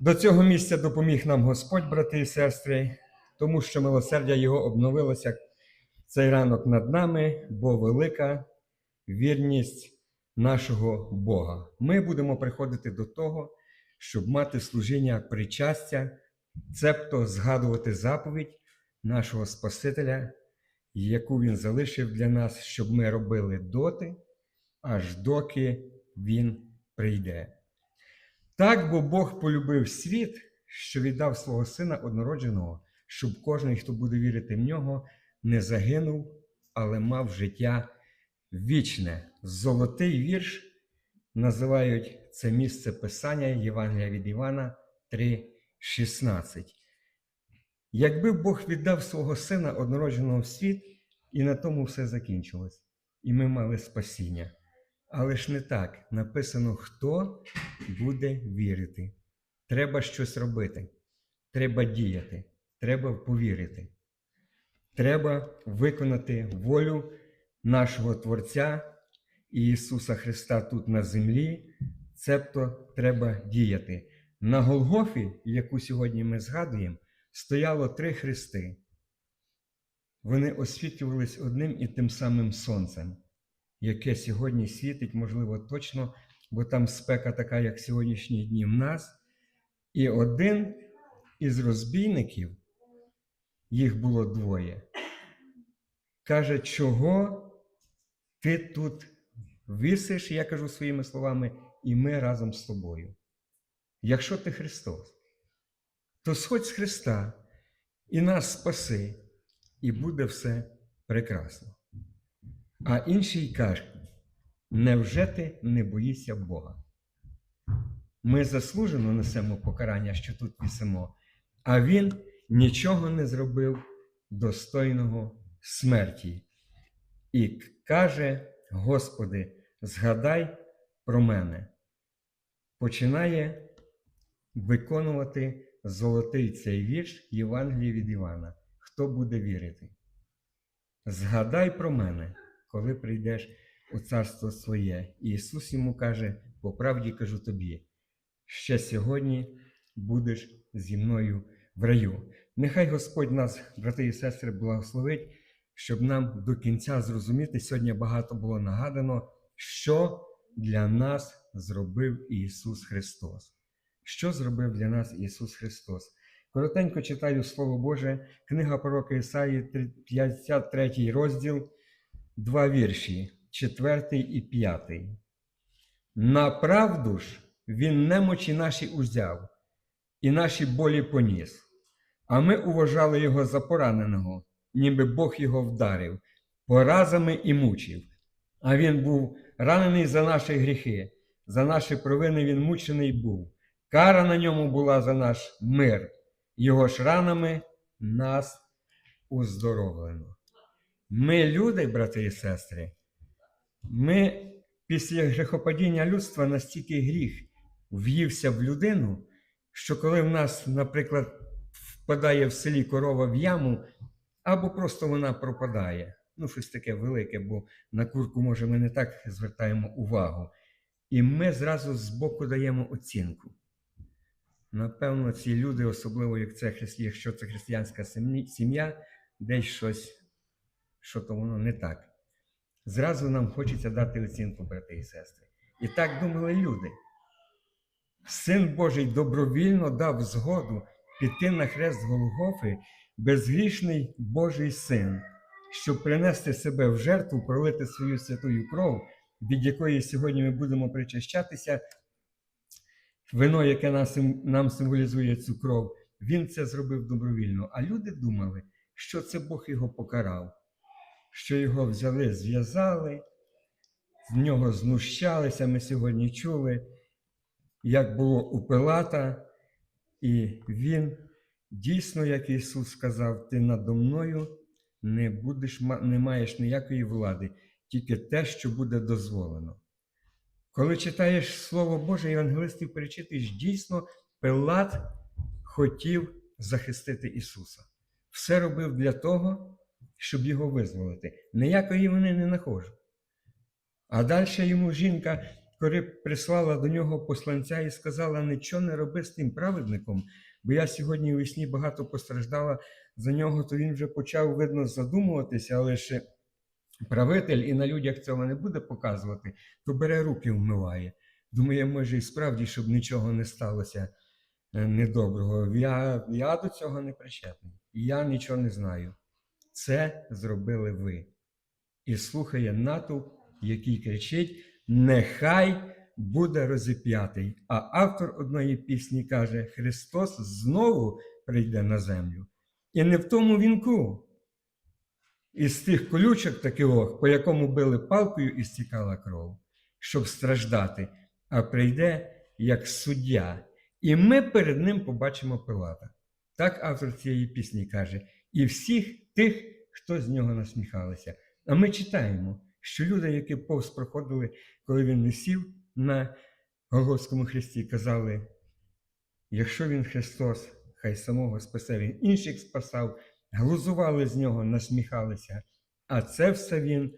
До цього місця допоміг нам Господь, брати і сестри, тому що милосердя Його обновилося цей ранок над нами, бо велика вірність нашого Бога. Ми будемо приходити до того, щоб мати служіння причастя, цебто згадувати заповідь нашого Спасителя, яку Він залишив для нас, щоб ми робили доти, аж доки Він прийде. Так, бо Бог полюбив світ, що віддав свого Сина однородженого, щоб кожен, хто буде вірити в нього, не загинув, але мав життя вічне. Золотий вірш називають це місце Писання Євангелія від Івана 3,16. Якби Бог віддав свого Сина однородженого в світ, і на тому все закінчилось, і ми мали спасіння. Але ж не так. Написано, хто буде вірити. Треба щось робити. Треба діяти. Треба повірити. Треба виконати волю нашого Творця Ісуса Христа тут на землі. Цебто треба діяти. На Голгофі, яку сьогодні ми згадуємо, стояло три хрести. Вони освітлювались одним і тим самим сонцем яке сьогодні світить, можливо, точно, бо там спека така, як сьогоднішні дні в нас. І один із розбійників, їх було двоє, каже, чого ти тут висиш, я кажу своїми словами, і ми разом з тобою. Якщо ти Христос, то сходь з Христа і нас спаси, і буде все прекрасно. А інший каже: невже ти не боїшся Бога? Ми заслужено несемо покарання, що тут вісимо, а Він нічого не зробив достойного смерті. І каже: Господи, згадай про мене. Починає виконувати золотий цей вірш Євангелії від Івана. Хто буде вірити? Згадай про мене коли прийдеш у царство своє. І Ісус йому каже: по правді кажу тобі, ще сьогодні будеш зі мною в раю. Нехай Господь нас, брати і сестри, благословить, щоб нам до кінця зрозуміти. Сьогодні багато було нагадано, що для нас зробив Ісус Христос. Що зробив для нас Ісус Христос? Коротенько читаю Слово Боже, книга пророка Ісаї, 53 розділ два вірші, четвертий і п'ятий. Направду ж він немочі наші узяв і наші болі поніс, а ми уважали його за пораненого, ніби Бог його вдарив, поразами і мучив. А він був ранений за наші гріхи, за наші провини він мучений був. Кара на ньому була за наш мир, його ж ранами нас уздоровлено. Ми люди, брати і сестри, ми після грехопадіння людства настільки гріх в'ївся в людину, що коли в нас, наприклад, впадає в селі корова в яму, або просто вона пропадає. Ну, щось таке велике, бо на курку, може, ми не так звертаємо увагу. І ми зразу збоку даємо оцінку. Напевно, ці люди, особливо як це, якщо це християнська сім'я, десь щось що то воно не так. Зразу нам хочеться дати оцінку, брати і сестри. І так думали люди. Син Божий добровільно дав згоду піти на хрест Голгофи, безгрішний Божий син, щоб принести себе в жертву, пролити свою святую кров, від якої сьогодні ми будемо причащатися. Вино, яке нам символізує цю кров, він це зробив добровільно. А люди думали, що це Бог його покарав що його взяли, зв'язали, з нього знущалися. Ми сьогодні чули, як було у Пилата, і він дійсно, як Ісус сказав, ти надо мною не будеш, не маєш ніякої влади, тільки те, що буде дозволено. Коли читаєш Слово Боже, євангелистів перечитуєш, дійсно, Пилат хотів захистити Ісуса. Все робив для того, щоб його визволити. Ніякої вони не нахожу. А далі йому жінка, коли прислала до нього посланця і сказала: нічого не роби з тим праведником, бо я сьогодні у вісні багато постраждала за нього, то він вже почав, видно, задумуватися, але ще правитель і на людях цього не буде показувати, то бере руки вмиває. Думає, може, і справді, щоб нічого не сталося е, недоброго. Я, я до цього не причетний. Я нічого не знаю. Це зробили ви. І слухає натовп, який кричить: Нехай буде розіп'ятий. А автор одної пісні каже: Христос знову прийде на землю. І не в тому вінку. Із тих колючок таких, по якому били палкою і стікала кров, щоб страждати, а прийде як суддя. І ми перед ним побачимо Пилата. Так автор цієї пісні каже, і всіх тих, хто з нього насміхалися. А ми читаємо, що люди, які повз проходили, коли він не сів на Голгофському хресті, казали: якщо він Христос, хай самого спасе, він інших спасав, глузували з нього, насміхалися. А це все він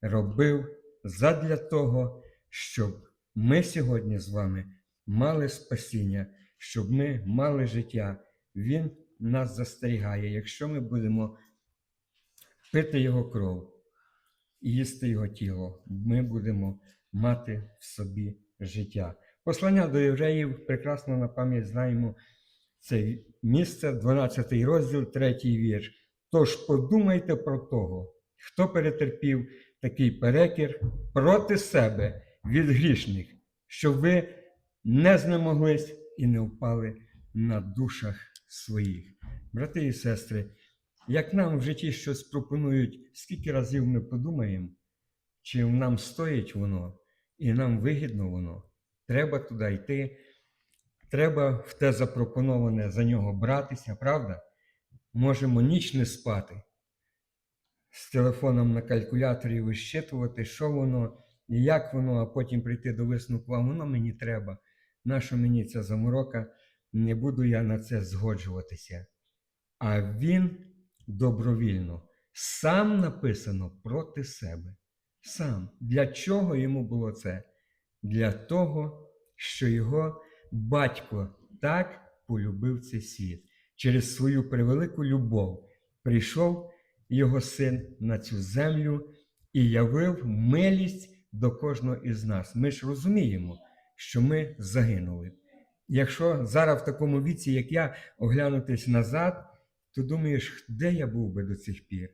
робив задля того, щоб ми сьогодні з вами мали спасіння, щоб ми мали життя. Він нас застерігає, якщо ми будемо пити його кров і їсти його тіло, ми будемо мати в собі життя. Послання до євреїв прекрасно на пам'ять знаємо це місце, 12 розділ, 3 вірш. Тож подумайте про того, хто перетерпів такий перекір проти себе від грішних, щоб ви не знемоглись і не впали на душах своїх. Брати і сестри, як нам в житті щось пропонують, скільки разів ми подумаємо, чи нам стоїть воно, і нам вигідно воно, треба туди йти, треба в те запропоноване за нього братися, правда? Можемо ніч не спати, з телефоном на калькуляторі вищитувати, що воно і як воно, а потім прийти до висновку, а воно мені треба. Нащо мені ця заморока? Не буду я на це згоджуватися. А він добровільно, сам написано проти себе. Сам. Для чого йому було це? Для того, що його батько так полюбив цей світ. Через свою превелику любов прийшов його син на цю землю і явив милість до кожного із нас. Ми ж розуміємо, що ми загинули. Якщо зараз в такому віці, як я, оглянутись назад, то думаєш, де я був би до цих пір?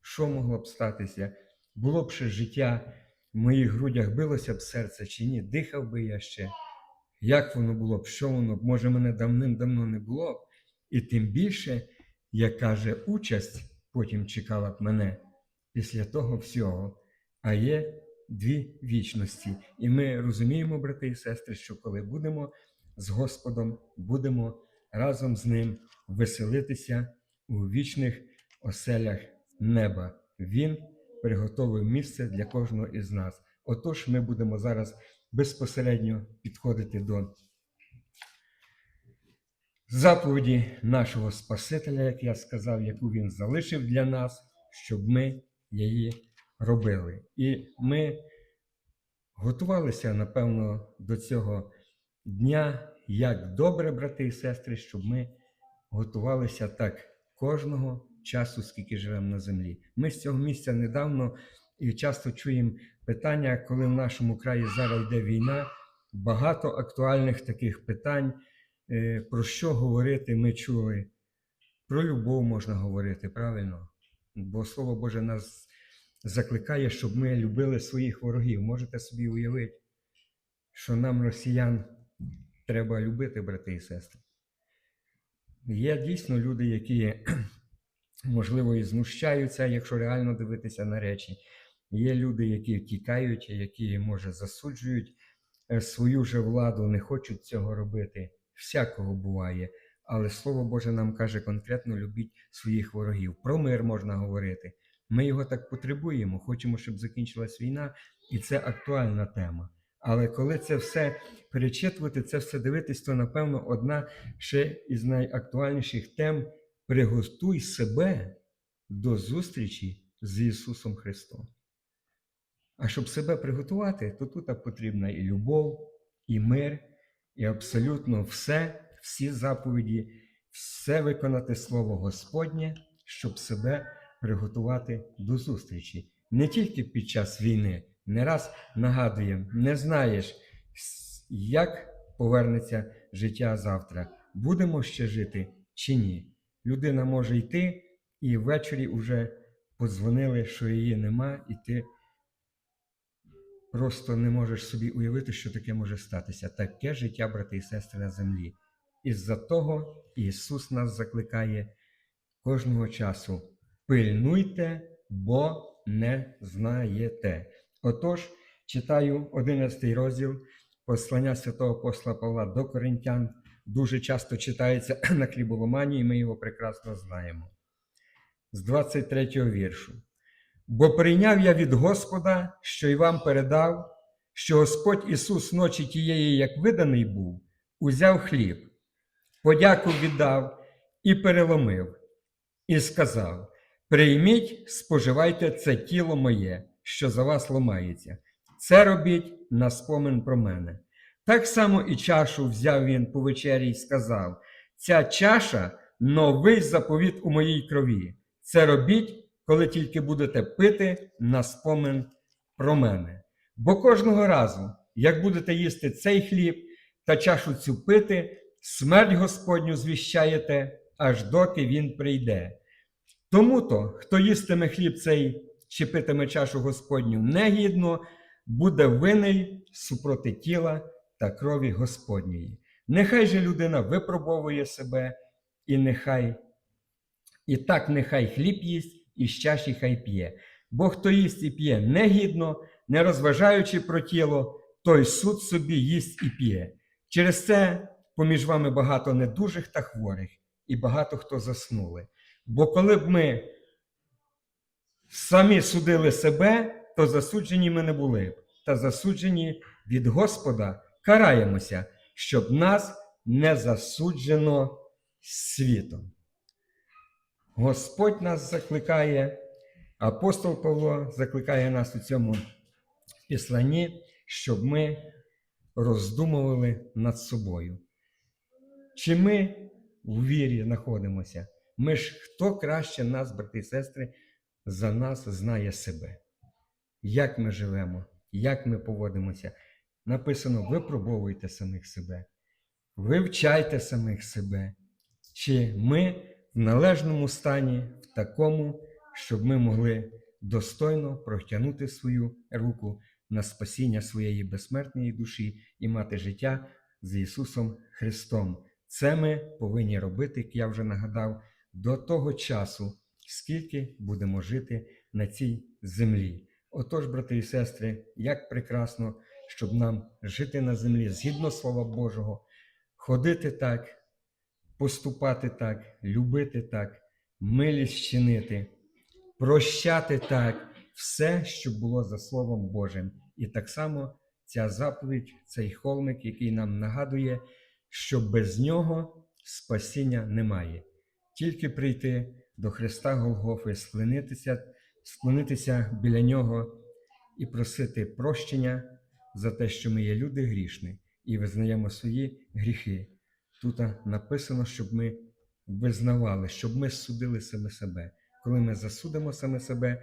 Що могло б статися? Було б ще життя в моїх грудях билося б серце чи ні? Дихав би я ще. Як воно було б, що воно б, може, мене давним-давно не було б. І тим більше, як каже, участь потім чекала б мене після того всього. А є дві вічності. І ми розуміємо, брати і сестри, що коли будемо з Господом, будемо разом з Ним веселитися у вічних оселях неба. Він приготовив місце для кожного із нас. Отож, ми будемо зараз безпосередньо підходити до заповіді нашого Спасителя, як я сказав, яку він залишив для нас, щоб ми її робили. І ми готувалися, напевно, до цього дня, як добре, брати і сестри, щоб ми готувалися так кожного часу, скільки живемо на землі. Ми з цього місця недавно і часто чуємо питання, коли в нашому краї зараз йде війна, багато актуальних таких питань. Е, Про що говорити ми чули? Про любов можна говорити, правильно? Бо Слово Боже нас закликає, щоб ми любили своїх ворогів. Можете собі уявити, що нам, росіян, треба любити, брати і сестри. Є дійсно люди, які, можливо, і знущаються, якщо реально дивитися на речі. Є люди, які втікають, які, може, засуджують е, свою же владу, не хочуть цього робити. Всякого буває. Але Слово Боже нам каже конкретно любіть своїх ворогів. Про мир можна говорити. Ми його так потребуємо, хочемо, щоб закінчилась війна, і це актуальна тема. Але коли це все перечитувати, це все дивитись, то напевно одна ще із найактуальніших тем приготуй себе до зустрічі з Ісусом Христом. А щоб себе приготувати, то тут потрібна і любов, і мир, і абсолютно все, всі заповіді, все виконати Слово Господнє, щоб себе приготувати до зустрічі. Не тільки під час війни, не раз нагадуємо, не знаєш, як повернеться життя завтра. Будемо ще жити чи ні. Людина може йти, і ввечері вже подзвонили, що її нема, і ти просто не можеш собі уявити, що таке може статися. Таке життя, брати і сестри, на землі. Із-за того Ісус нас закликає кожного часу: пильнуйте, бо не знаєте. Отож, читаю 11 розділ послання святого апостола Павла до Коринтян. Дуже часто читається на хліболомані, і ми його прекрасно знаємо. З 23 віршу. Бо прийняв я від Господа, що й вам передав, що Господь Ісус ночі тієї, як виданий був, узяв хліб, подяку віддав і переломив, і сказав: Прийміть, споживайте це тіло моє, що за вас ломається. Це робіть на спомин про мене. Так само і чашу взяв він по вечері і сказав: Ця чаша новий заповіт у моїй крові. Це робіть, коли тільки будете пити на спомин про мене. Бо кожного разу, як будете їсти цей хліб та чашу цю пити, смерть Господню звіщаєте, аж доки він прийде. Тому то, хто їстиме хліб цей чи питиме чашу Господню негідно, буде винний супроти тіла та крові Господньої. Нехай же людина випробовує себе, і нехай і так нехай хліб їсть, і з чаші хай п'є. Бо хто їсть і п'є негідно, не розважаючи про тіло, той суд собі їсть і п'є. Через це поміж вами багато недужих та хворих, і багато хто заснули. Бо коли б ми самі судили себе, то засуджені ми не були та засуджені від Господа караємося, щоб нас не засуджено світом. Господь нас закликає, апостол Павло закликає нас у цьому післанні, щоб ми роздумували над собою. Чи ми в вірі знаходимося? Ми ж хто краще нас, брати і сестри, за нас знає себе? Як ми живемо, як ми поводимося? Написано: випробовуйте самих себе, вивчайте самих себе, чи ми в належному стані, в такому, щоб ми могли достойно протягнути свою руку на спасіння своєї безсмертної душі і мати життя з Ісусом Христом. Це ми повинні робити, як я вже нагадав, до того часу, скільки будемо жити на цій землі. Отож, брати і сестри, як прекрасно, щоб нам жити на землі згідно Слова Божого, ходити так, поступати так, любити так, милість чинити, прощати так, все, що було за Словом Божим. І так само ця заповідь, цей холмик, який нам нагадує, що без нього спасіння немає. Тільки прийти до Христа Голгофи, склонитися, склонитися біля Нього і просити прощення за те, що ми є люди грішні, і визнаємо свої гріхи. Тут написано, щоб ми визнавали, щоб ми судили саме себе. Коли ми засудимо саме себе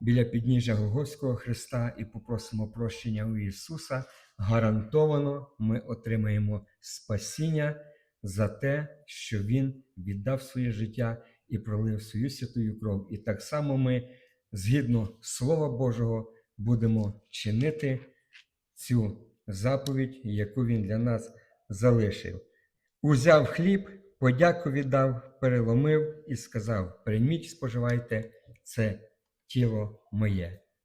біля підніжжя Голгофського Христа і попросимо прощення у Ісуса, гарантовано ми отримаємо спасіння за те, що Він віддав своє життя і пролив свою святую кров. І так само ми, згідно Слова Божого, будемо чинити цю заповідь, яку Він для нас залишив. Узяв хліб, подяку віддав, переломив і сказав: Прийміть, споживайте це тіло моє.